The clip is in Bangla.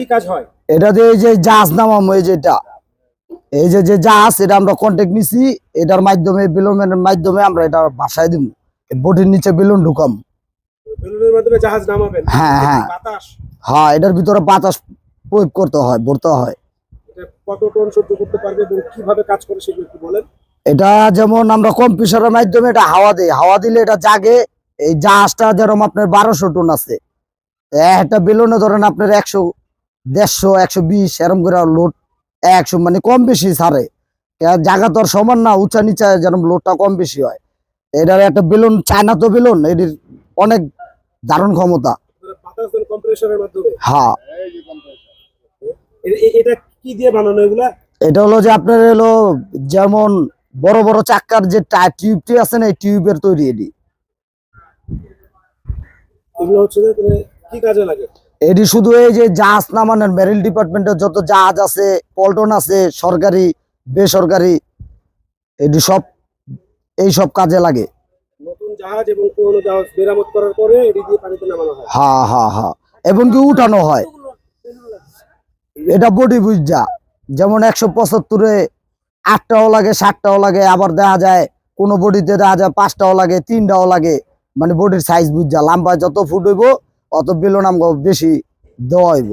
কি কাজ হয়? এটা যে এই যে জাহাজ নামাম এই যেটা এই যে যে জাহাজ এটা আমরা কন্ট্যাক্ট নিছি এটার মাধ্যমে বেলুনের মাধ্যমে আমরা এটা দিব বটির নিচে বেলুন ঢুকাম। বেলুনের মাধ্যমে জাহাজ নামাবেন? হ্যাঁ, হ্যাঁ। বাতাস? হ্যাঁ এটার ভিতরে বাতাস প্রয়োগ করতে হয় ভরতে হয়। এটা কত টন সহ্য করতে পারবে এবং কীভাবে কাজ করে সেগুলো একটু বলেন। এটা যেমন আমরা কম্পিউটারের মাধ্যমে এটা হাওয়া দিই। হাওয়া দিলে এটা জাগে এই জাহাজটা যেরকম আপনার বারোশো টন আছে। একটা বেলুনে ধরেন আপনার একশো দেড়শো একশো বিশ এরম করে লোড একশো মানে কম বেশি ছাড়ে। জায়গা তো আর সমান না উঁচা নিচা যেরকম লোডটা কম বেশি হয়। এটার একটা বেলুন চায়না তো বেলুন এটির অনেক দারুণ ক্ষমতা। হ্যাঁ। এটা কি দিয়ে বানানো এগুলা? এটা হলো যে আপনার হলো যেমন বড় বড় চাক্কার যে টিউবটি আছে না এই টিউবের তৈরি এটি। এগুলো হচ্ছে মানে কি কাজে লাগে? এটি শুধু এই যে জাহাজ নামানোর মেরিল ডিপার্টমেন্টের যত জাহাজ আছে পল্টন আছে সরকারি বেসরকারি এটি সব এই সব কাজে লাগে। জাহাজ এবং পুরোনো জাহাজ মেরামত করার পরে এটি দিয়ে পানিতে নামানো হয়। হা হা হা এবং কি উঠানো হয়? এটা বডি বুঝা। যেমন একশো পঁচাত্তরে আটটাও লাগে ষাটটাও লাগে আবার দেখা যায় কোনো বডিতে দেখা যায় পাঁচটাও লাগে তিনটাও লাগে। মানে বডির সাইজ বুঝা লম্বা যত ফুট হইব অত নাম বেশি দেওয়া হইব।